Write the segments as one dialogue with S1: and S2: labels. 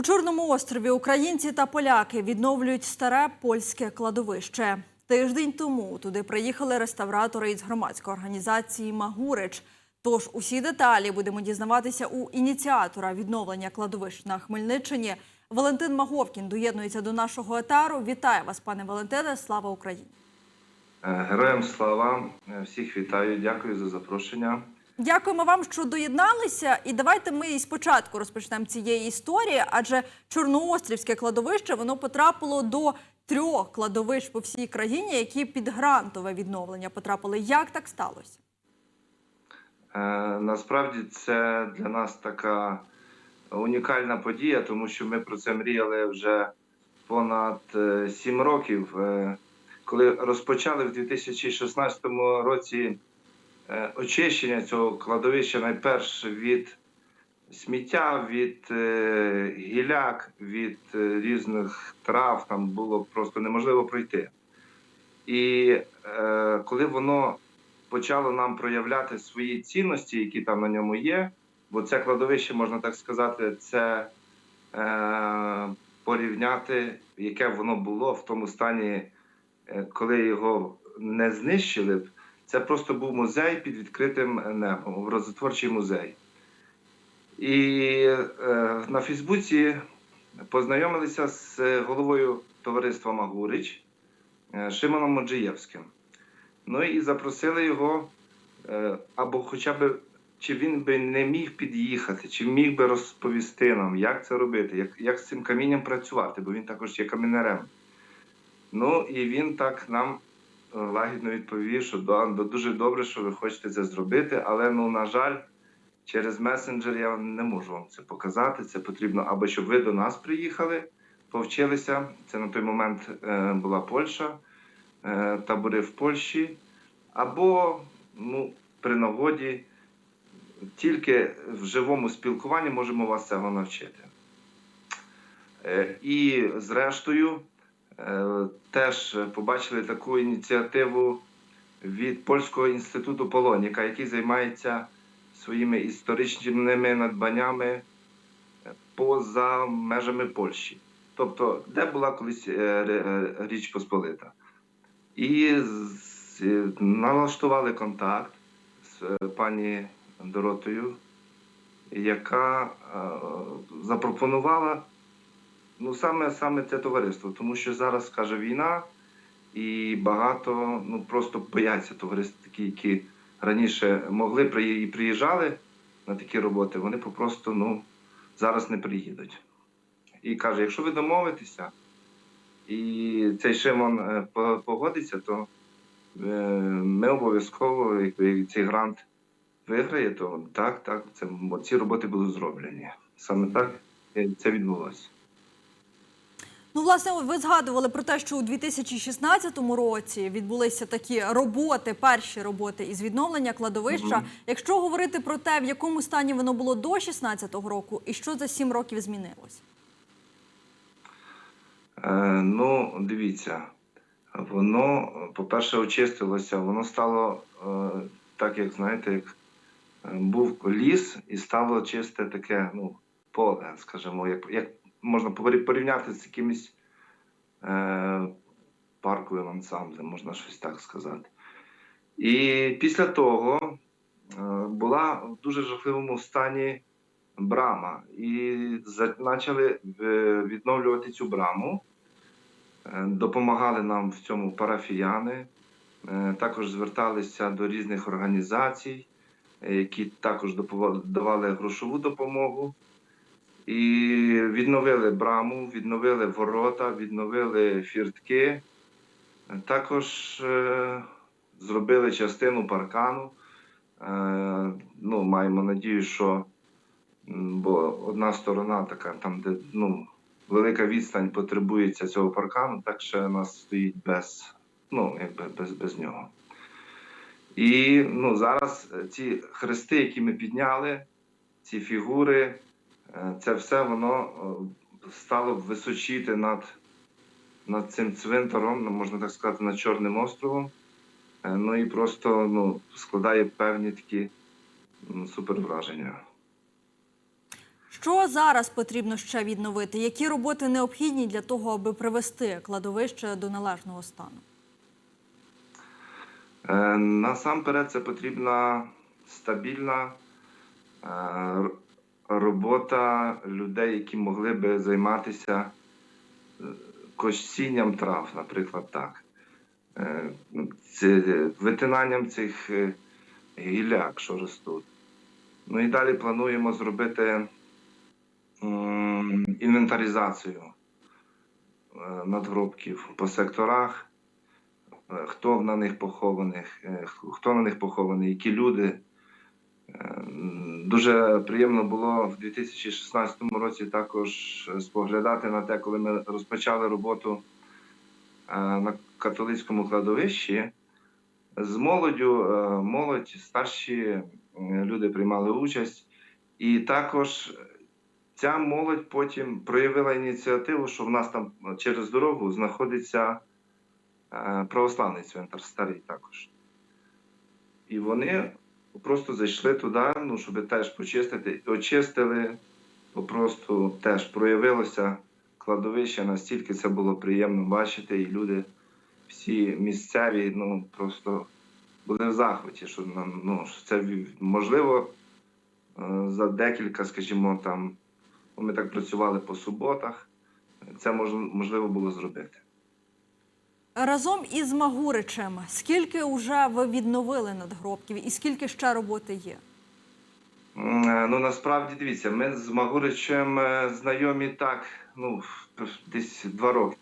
S1: У Чорному острові українці та поляки відновлюють старе польське кладовище. Тиждень тому туди приїхали реставратори із громадської організації Магурич. Тож усі деталі будемо дізнаватися у ініціатора відновлення кладовищ на Хмельниччині. Валентин Маговкін доєднується до нашого етару. Вітаю вас, пане Валентине. Слава Україні!
S2: Е, Героям слава, Е, всіх вітаю, дякую за запрошення.
S1: Дякуємо вам, що доєдналися. І давайте ми із початку розпочнемо цієї історії, адже Чорноострівське кладовище воно потрапило до трьох кладовищ по всій країні, які під грантове відновлення потрапили. Як так сталося?
S2: Е, Насправді це для нас така унікальна подія, тому що ми про це мріяли вже понад е, сім років. Е, Коли розпочали в 2016 році очищення цього кладовища, найперше від сміття, від е, гіляк, від е, різних трав, там було просто неможливо пройти. І е, коли воно почало нам проявляти свої цінності, які там на ньому є. Бо це кладовище, можна так сказати, це е, порівняти, яке воно було в тому стані, е, коли його не знищили. б. Це просто був музей під відкритим небом, образотворчий музей. І е, на Фейсбуці познайомилися з головою товариства Магурич е, Шимоном Моджиєвським. Ну і запросили його, е, або хоча б чи він би не міг під'їхати, чи міг би розповісти нам, як це робити, як, як з цим камінням працювати, бо він також є камінерем. Ну і він так нам лагідно відповів, що да, дуже добре, що ви хочете це зробити, але ну, на жаль, через месенджер я не можу вам це показати. Це потрібно або щоб ви до нас приїхали, повчилися. Це на той момент е, була Польща е, табори в Польщі, або ну, при нагоді тільки в живому спілкуванні можемо вас цього навчити. Е, І зрештою теж побачили таку ініціативу від Польського інституту Полоніка, який займається своїми історичними надбаннями поза межами Польщі. Тобто, де була колись е, Річ Посполита. І налаштували контакт з е, пані Доротою, яка е, запропонувала ну, саме, саме це товариство, тому що зараз каже війна, і багато ну, просто бояться товариств, такі, які раніше могли і приїжджали на такі роботи, вони попросту ну, зараз не приїдуть. І каже: якщо ви домовитеся, і цей Шимон е, погодиться, то е, ми обов'язково, якби цей грант виграє, то так, так, це, ці роботи будуть зроблені. Саме так е, це відбулося.
S1: Ну, власне, ви згадували про те, що у 2016 році відбулися такі роботи, перші роботи із відновлення кладовища.
S2: Мгм.
S1: Якщо говорити про те, в якому стані воно було до 2016 року, і що за сім років змінилось?
S2: Е, ну, дивіться, воно, по-перше, очистилося, воно стало е, так, як знаєте, як е, був ліс і стало чисте таке, ну, поле, скажімо, як, як можна порі- порівняти з якимось е, парковим ансамблем, можна щось так сказати. І після того е, була в дуже жахливому стані брама. І почали е, відновлювати цю браму. Е, Допомагали нам в цьому парафіяни, Е, також зверталися до різних організацій, які також давали грошову допомогу. І відновили браму, відновили ворота, відновили фіртки. Також е, зробили частину паркану. Е, ну, маємо надію, що бо одна сторона така, там, де ну, велика відстань потребується цього паркану, так ще нас стоїть без, ну, якби без, без нього. І ну, зараз е, ці хрести, які ми підняли, ці фігури, це все воно е, стало височити над, над цим цвинтаром, ну, можна так сказати, над Чорним островом. Е, Ну і просто ну, складає певні такі м, супер.
S1: Що зараз потрібно ще відновити? Які роботи необхідні для того, аби привести кладовище до належного стану?
S2: Е, Насамперед, це потрібна стабільна е, робота людей, які могли би займатися е, косінням трав, наприклад, так. Е, Це витинанням цих е, гілляк, що ростуть. Ну і далі плануємо зробити інвентаризацію надгробків по секторах хто на них похованих, хто на них похований, які люди. Дуже приємно було в 2016 році також е, споглядати на те, коли ми розпочали роботу е, на католицькому кладовищі. З молоддю, е, молодь, старші люди приймали участь, і також ця молодь потім проявила ініціативу, що в нас там через дорогу знаходиться православний цвинтар старий також. І вони просто зайшли туди, ну, щоб теж почистити. Очистили, просто теж проявилося кладовище, настільки це було приємно бачити, і люди всі місцеві, ну просто були в захваті, що нам, ну, що це можливо е, за декілька, скажімо, там, ми так працювали по суботах, це мож, можливо було зробити.
S1: Разом із Магуричем, скільки вже ви відновили надгробків і скільки ще роботи є?
S2: Е, Ну насправді дивіться, ми з Магуричем е, знайомі так, ну, десь два роки.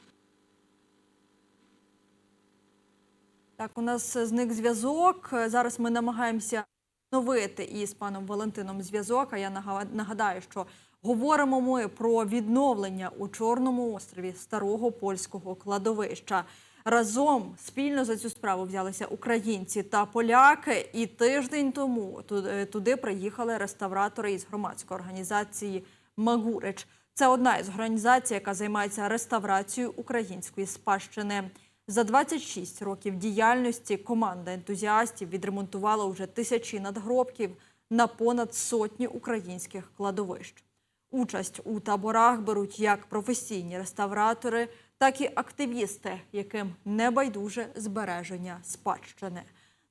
S1: Так, у нас зник зв'язок. Зараз ми намагаємося відновити із паном Валентином зв'язок. А я нага- нагадаю, що говоримо ми про відновлення у Чорному острові старого польського кладовища. Разом спільно за цю справу взялися українці та поляки. І тиждень тому е, туди приїхали реставратори із громадської організації Магурич. Це одна із організацій, яка займається реставрацією української спадщини. За 26 років діяльності команда ентузіастів відремонтувала вже тисячі надгробків на понад сотні українських кладовищ. Участь у таборах беруть як професійні реставратори, так і активісти, яким не байдуже збереження спадщини.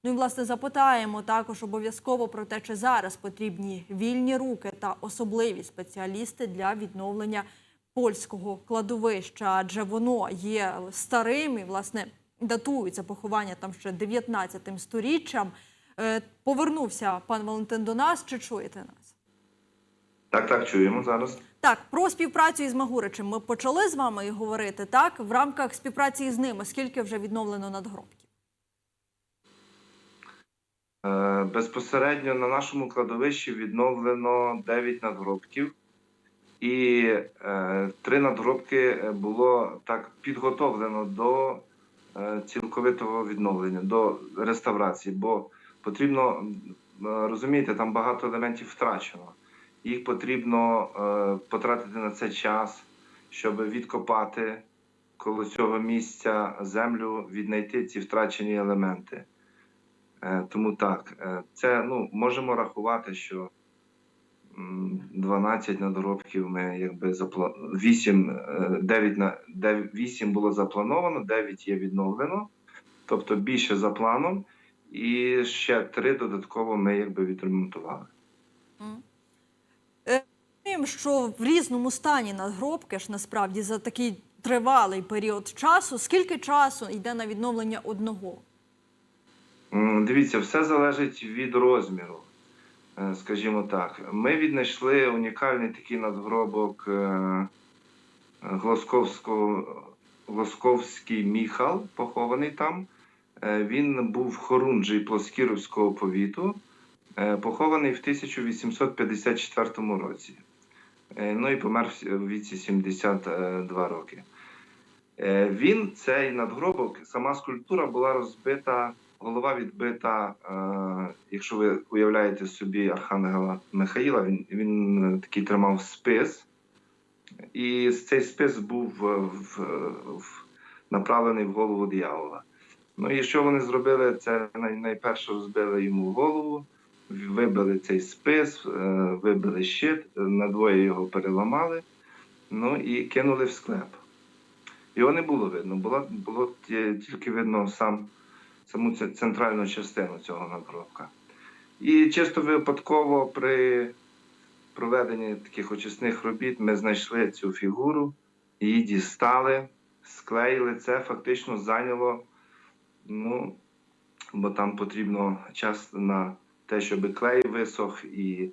S1: Ну і власне запитаємо також обов'язково про те, чи зараз потрібні вільні руки та особливі спеціалісти для відновлення польського кладовища, адже воно є старим і власне датується поховання там ще 19 сторіччям. Е, Повернувся пан Валентин до нас. Чи чуєте нас?
S2: Так, так, чуємо зараз.
S1: Так, про співпрацю із Магуричем ми почали з вами говорити. Так, в рамках співпраці з ними скільки вже відновлено надгробків?
S2: Е, Безпосередньо на нашому кладовищі відновлено 9 надгробків, і е, три надгробки було так підготовлено до е, цілковитого відновлення, до реставрації, бо потрібно розумієте, там багато елементів втрачено. Їх потрібно е, потратити на це час, щоб відкопати коло цього місця землю, віднайти ці втрачені елементи. Е, Тому так, е, це ну, можемо рахувати, що 12 надгробків ми якби запла... 8, е, 9 на 8 було заплановано, 9 є відновлено, тобто більше за планом, і ще 3 додатково ми якби відремонтували.
S1: Розуміємо, що в різному стані надгробки ж насправді за такий тривалий період часу. Скільки часу йде на відновлення одного?
S2: Дивіться, все залежить від розміру, е, скажімо так. Ми віднайшли унікальний такий надгробок е, Глосковський Міхал, похований там. Е, Він був хорунжий Плоскіровського повіту, похований в 1854 році. Е, Ну і помер в віці 72 роки. Е, Він, цей надгробок, сама скульптура була розбита, голова відбита. е, Якщо ви уявляєте собі Архангела Михаїла, він, він е, такий тримав спис, і цей спис був е, в, в, направлений в голову диявола. Ну і що вони зробили? Це найперше розбили йому голову, вибили цей спис, е, вибили щит, надвоє його переламали, ну і кинули в склеп. Його не було видно, було, було тільки видно сам, саму центральну частину цього надгробка. І чисто випадково при проведенні таких очисних робіт ми знайшли цю фігуру, її дістали, склеїли. Це фактично зайняло, ну, бо там потрібно час на те, щоб клей висох і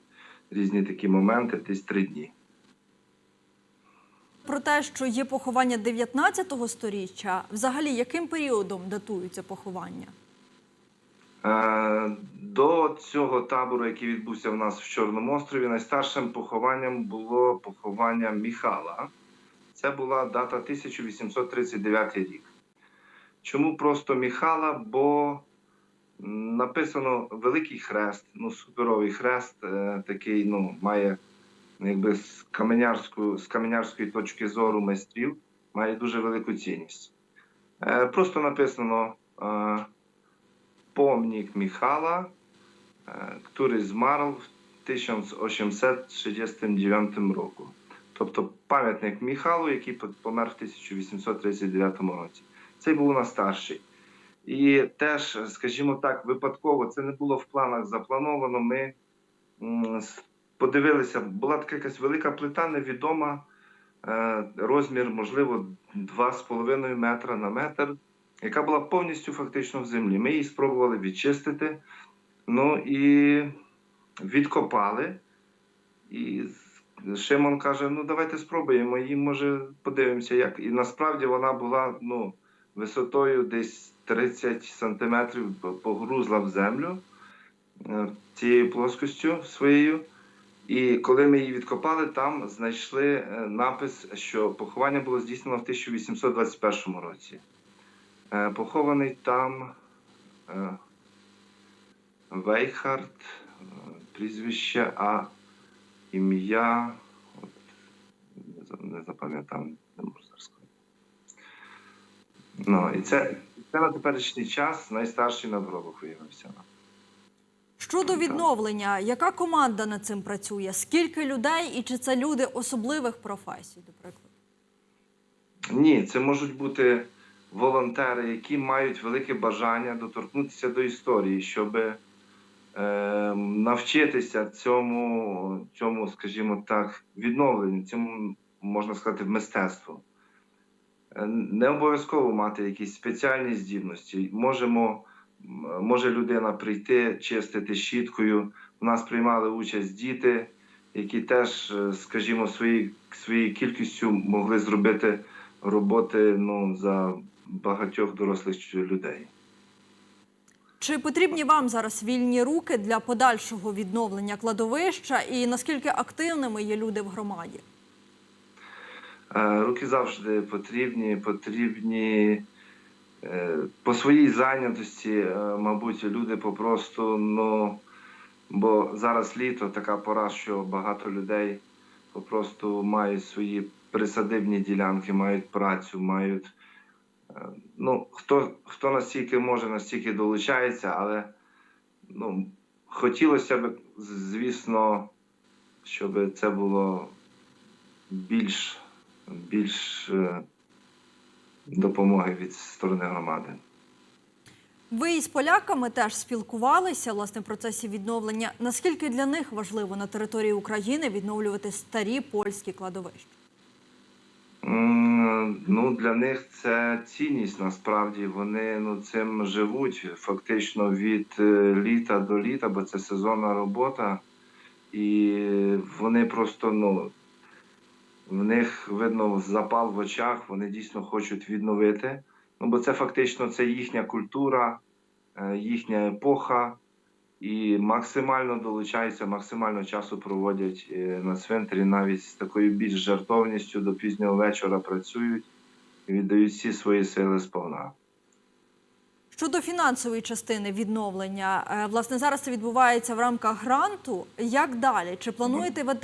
S2: різні такі моменти, десь три дні.
S1: Про те, що є поховання 19 сторіччя, взагалі яким періодом датуються поховання?
S2: Е, До цього табору, який відбувся в нас в Чорному острові, найстаршим похованням було поховання Міхала. Це була дата 1839 рік. Чому просто Міхала? Бо написано Великий Хрест, ну суперовий хрест, е, такий, ну, має якби з каменярської, з каменярської точки зору майстрів, має дуже велику цінність. Е, Просто написано. е, Михала, е, który zmarł w 1869 року. Тобто пам'ятник Міхалу, який помер в 1839 році. Цей був у нас старший. І теж, скажімо так, випадково це не було в планах заплановано. Ми подивилися, була така якась велика плита, невідома, е, розмір, можливо, 2,5 метра на метр яка була повністю фактично в землі. Ми її спробували відчистити, ну і відкопали. І Шимон каже: ну давайте спробуємо, її може подивимося, як. І насправді вона була ну, висотою десь 30 сантиметрів, погрузла в землю е, цією плоскостю своєю. І коли ми її відкопали, там знайшли е, напис, що поховання було здійснено в 1821 році. Е, Похований там е, Вейхард, е, прізвище, а ім'я. Не запам'ятав, не можу зараз сказати. Ну, і це, це на теперішній час найстарший надгробок виявився.
S1: Щодо відновлення, яка команда над цим працює? Скільки людей і чи це люди особливих професій, до прикладу?
S2: Ні, це можуть бути волонтери, які мають велике бажання доторкнутися до історії, щоб е, навчитися цьому, цьому, скажімо так, відновленню, цьому можна сказати, мистецтву. Не обов'язково мати якісь спеціальні здібності. Можемо, може людина прийти, чистити щіткою. У нас приймали участь діти, які теж, е, скажімо, свої, своєю кількістю могли зробити роботи ну, за багатьох дорослих людей.
S1: Чи потрібні вам зараз вільні руки для подальшого відновлення кладовища і наскільки активними є люди в громаді?
S2: Е, Руки завжди потрібні, потрібні е, по своїй зайнятості, е, мабуть, люди попросту, ну, бо зараз літо така пора, що багато людей попросту мають свої присадибні ділянки, мають працю, мають. Ну, хто, хто настільки може, настільки долучається, але ну, хотілося б, звісно, щоб це було більш більш е, допомоги від сторони громади.
S1: Ви із поляками теж спілкувалися власне в процесі відновлення. Наскільки для них важливо на території України відновлювати старі польські кладовища?
S2: Ну, для них це цінність насправді. Вони ну, цим живуть фактично від е, літа до літа, бо це сезонна робота. І вони просто, ну, в них видно запал в очах, вони дійсно хочуть відновити. Ну, бо це фактично це їхня культура, е, їхня епоха. І максимально долучаються, максимально часу проводять е, на цвинтарі, навіть з такою більш жартовністю до пізнього вечора працюють і віддають всі свої сили сповна.
S1: Щодо фінансової частини відновлення, е, власне, зараз це відбувається в рамках гранту. Як далі? Чи плануєте ви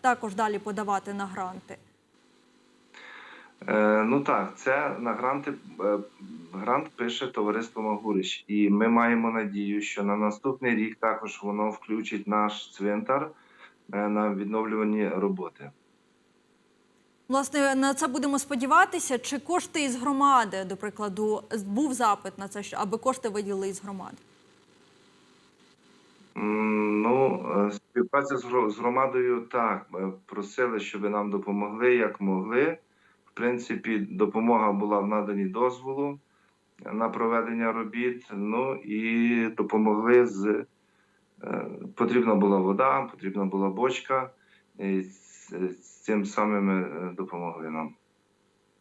S1: також далі подавати на гранти?
S2: Е, ну так, це на гранти е, грант пише товариство Магурич, і ми маємо надію, що на наступний рік також воно включить наш цвинтар на відновлювані роботи.
S1: Власне, на це будемо сподіватися. Чи кошти із громади, до прикладу, був запит на це, аби кошти виділили із громади?
S2: Ну, е, співпраця з громадою так. е, Просили, щоб нам допомогли, як могли. В принципі, допомога була в наданні дозволу на проведення робіт. Ну і допомогли з е, потрібна була вода, потрібна була бочка. Цим самим е, допомогли нам.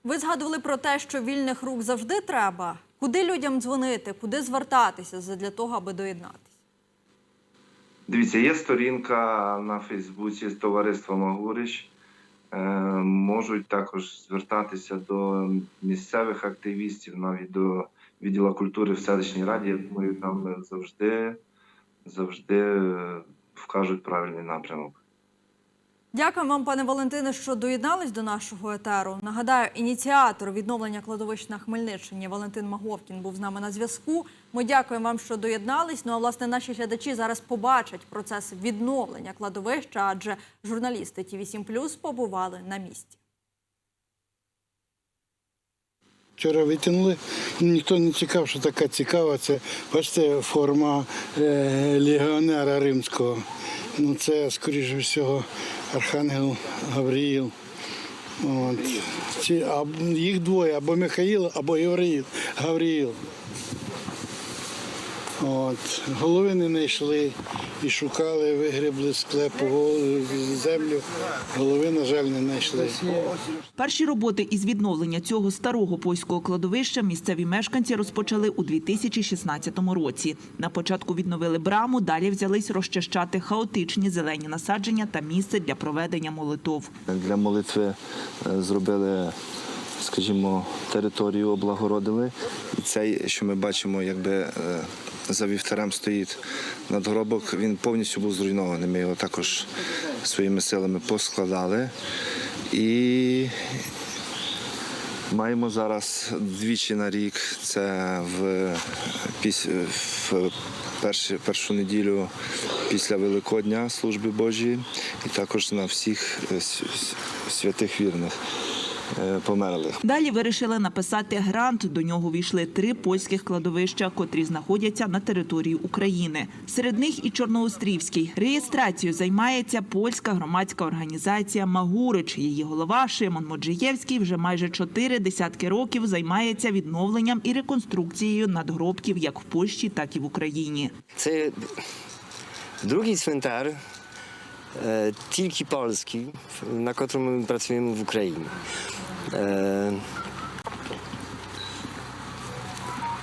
S1: Ви згадували про те, що вільних рук завжди треба. Куди людям дзвонити, куди звертатися для того, аби доєднатися?
S2: Дивіться, є сторінка на Фейсбуці з товариства Магурич. Е, можуть також звертатися до місцевих активістів, навіть до відділу культури в селищній раді. Я думаю, там завжди, завжди е, вкажуть правильний напрямок.
S1: Дякую вам, пане Валентине, що доєднались до нашого етеру. Нагадаю, ініціатор відновлення кладовищ на Хмельниччині Валентин Маговкін був з нами на зв'язку. Ми дякуємо вам, що доєднались. Ну а власне наші глядачі зараз побачать процес відновлення кладовища, адже журналісти ТІВІ 7 побували на місці.
S3: Вчора витягнули, ніхто не чекав, що така цікава. Це бачите, форма е, легіонера римського. Ну це, скоріше всього, Архангел Гавриїл. От. Ці, а, їх двоє, або Михаїл, або Євреїл Гавриїл. От. Голови не знайшли і шукали, вигребли склепу землю. Голови, на жаль, не знайшли.
S4: Перші роботи із відновлення цього старого польського кладовища місцеві мешканці розпочали у 2016 році. На початку відновили браму, далі взялись розчищати хаотичні зелені насадження та місце для проведення молитов.
S5: Для молитви е, зробили, скажімо, територію облагородили. І цей, що ми бачимо, якби е, за вівтарем стоїть надгробок, він повністю був зруйнований. Ми його також своїми силами поскладали. І маємо зараз двічі на рік. Це в, в перші, першу неділю після Великодня служби Божої, і також на всіх е, святих вірних померлих.
S4: Далі вирішили написати грант. До нього війшли три польських кладовища, котрі знаходяться на території України. Серед них і Чорноострівський. Реєстрацією займається польська громадська організація Магурич. Її голова Шимон Моджиєвський вже майже чотири десятки років займається відновленням і реконструкцією надгробків як в Польщі, так і в Україні.
S6: Це другий цвинтар, E, Tilki Polski, na którym pracujemy w Ukrainie. E,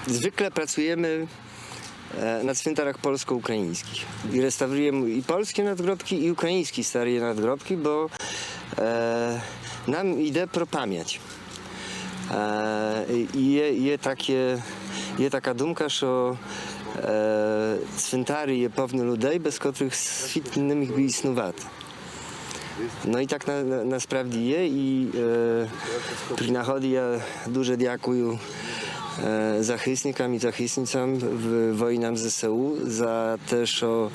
S6: zwykle pracujemy e, na cmentarach polsko-ukraińskich i restaurujemy i polskie nadgrobki i ukraińskie stare nadgrobki, bo nam idę propamiać. I je, je, takie, je taka dumka, że думка, що е, цвинтари є повні людей, без котрих світ не міг би існувати. Ну і так на, на, насправді є. І е, при нагоді я дуже дякую е, захисникам і захисницям в воїнам ЗСУ за те, що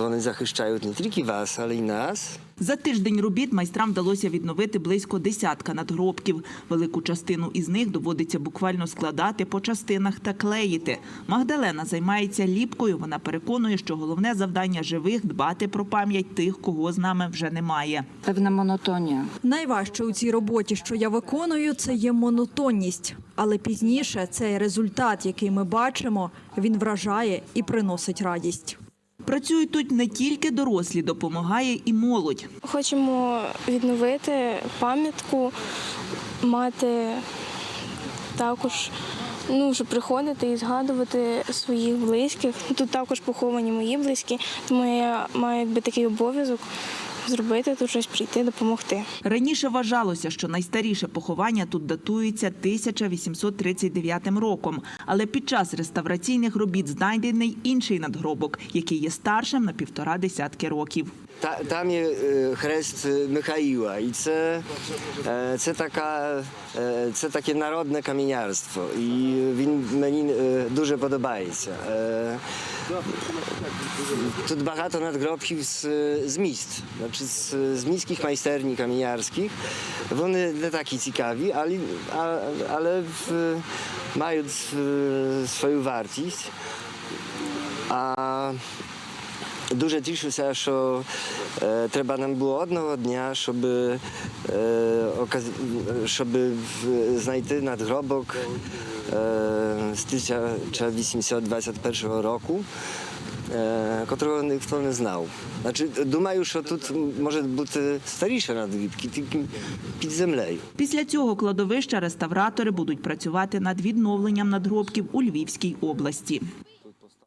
S6: вони захищають не тільки вас, але й нас.
S4: За тиждень робіт майстрам вдалося відновити близько десятка надгробків. Велику частину із них доводиться буквально складати по частинах та клеїти. Магдалена займається ліпкою. Вона переконує, що головне завдання живих дбати про пам'ять тих, кого з нами вже немає.
S7: Pewna monotonia.
S1: Найважче у цій роботі, що я виконую, це є монотонність. Але пізніше цей результат, який ми бачимо, він вражає і приносить радість.
S4: Працюють тут не тільки дорослі, допомагає і молодь.
S8: Хочемо відновити пам'ятку, мати також, ну, щоб приходити і згадувати своїх близьких. Тут також поховані мої близькі, тому я маю якби такий обов'язок зробити тут щось, прийти, допомогти.
S4: Раніше вважалося, що найстаріше поховання тут датується 1839 роком. Але під час реставраційних робіт знайдений інший надгробок, який є старшим на півтора десятки років.
S6: Та, там є е, хрест Михаїла, і це, е, це, така, е, це таке народне камінярство. І він мені е, дуже подобається. Е, Тут багато надгробків з, з міст, значить, з, з міських майстерні камінярських. Вони не такі цікаві, але, а- але в, мають е, свою вартість. А Дуже тішуся, що е, треба нам було одного дня, щоб, е, оказ... щоб знайти надгробок е, з 1821 року, е, котрого ніхто не знав. Значить, думаю, що тут може бути старіше надгробки, тільки під землею.
S4: Після цього кладовища реставратори будуть працювати над відновленням надгробків у Львівській області.